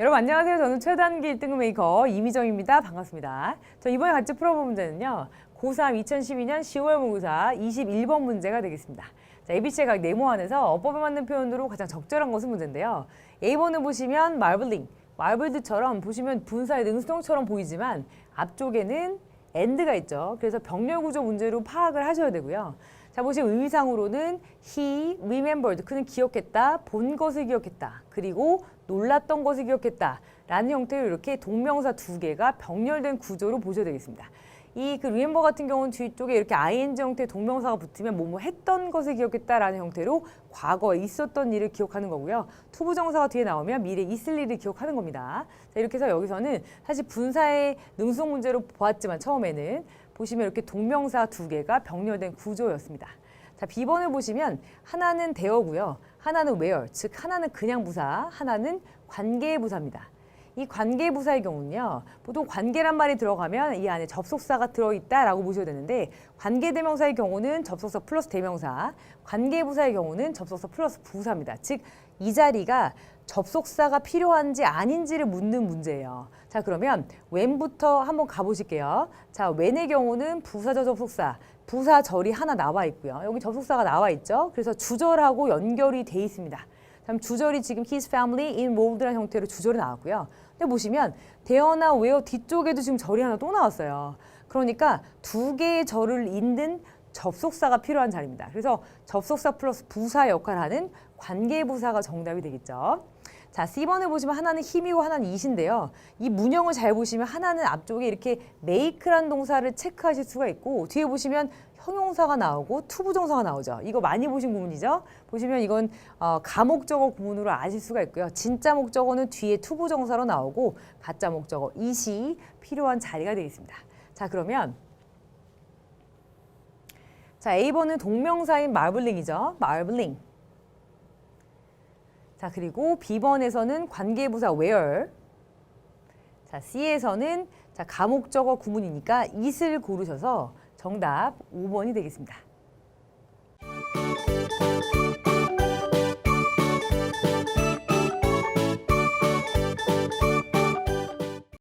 여러분 안녕하세요. 저는 최단기 1등급 메이커 이미정입니다. 반갑습니다. 저 이번에 같이 풀어볼 문제는요. 고3 2012년 10월 모의고사 21번 문제가 되겠습니다. 자, ABC의 각 네모 안에서 어법에 맞는 표현으로 가장 적절한 것은 문제인데요. A번을 보시면 marveling, marveled처럼 보시면 분사의 능수동처럼 보이지만 앞쪽에는 and가 있죠. 그래서 병렬 구조 문제로 파악을 하셔야 되고요. 자, 보시면 의미상으로는 he remembered, 그는 기억했다, 본 것을 기억했다, 그리고 놀랐던 것을 기억했다 라는 형태로 이렇게 동명사 두 개가 병렬된 구조로 보셔야 되겠습니다. 이그 remember 같은 경우는 뒤쪽에 이렇게 ing 형태의 동명사가 붙으면 뭐뭐 했던 것을 기억했다라는 형태로 과거에 있었던 일을 기억하는 거고요. 투부정사가 뒤에 나오면 미래에 있을 일을 기억하는 겁니다. 자, 이렇게 해서 여기서는 사실 분사의 능수성 문제로 보았지만 처음에는 보시면 이렇게 동명사 두 개가 병렬된 구조였습니다. 자, B번을 보시면 하나는 대어고요. 하나는 where, 즉 하나는 그냥 부사, 하나는 관계 부사입니다. 이 관계 부사의 경우는요. 보통 관계란 말이 들어가면 이 안에 접속사가 들어있다라고 보셔야 되는데 관계 대명사의 경우는 접속사 플러스 대명사, 관계 부사의 경우는 접속사 플러스 부사입니다. 즉 이 자리가 접속사가 필요한지 아닌지를 묻는 문제예요. 자, 그러면 when부터 한번 가보실게요. 자, when의 경우는 부사적 접속사, 부사절이 하나 나와 있고요. 여기 접속사가 나와 있죠. 그래서 주절하고 연결이 돼 있습니다. 다음 주절이 지금 his family involved라는 형태로 주절이 나왔고요. 근데 보시면 대어나 where 뒤쪽에도 지금 절이 하나 또 나왔어요. 그러니까 두 개의 절을 잇는 접속사가 필요한 자리입니다. 그래서 접속사 플러스 부사 역할을 하는 관계부사가 정답이 되겠죠. 자, C번을 보시면 하나는 힘이고 하나는 이신데요. 이 문형을 잘 보시면 하나는 앞쪽에 이렇게 make란 동사를 체크하실 수가 있고 뒤에 보시면 형용사가 나오고 투부정사가 나오죠. 이거 많이 보신 구문이죠. 보시면 이건 어, 가목적어 구문으로 아실 수가 있고요. 진짜 목적어는 뒤에 투부정사로 나오고 가짜 목적어 이시 필요한 자리가 되겠습니다. 자, 그러면 자, A번은 동명사인 marveling이죠. marveling. 자, 그리고 B번에서는 관계부사 where. 자, C에서는 자, 감옥적어 구문이니까 it을 고르셔서 정답 5번이 되겠습니다.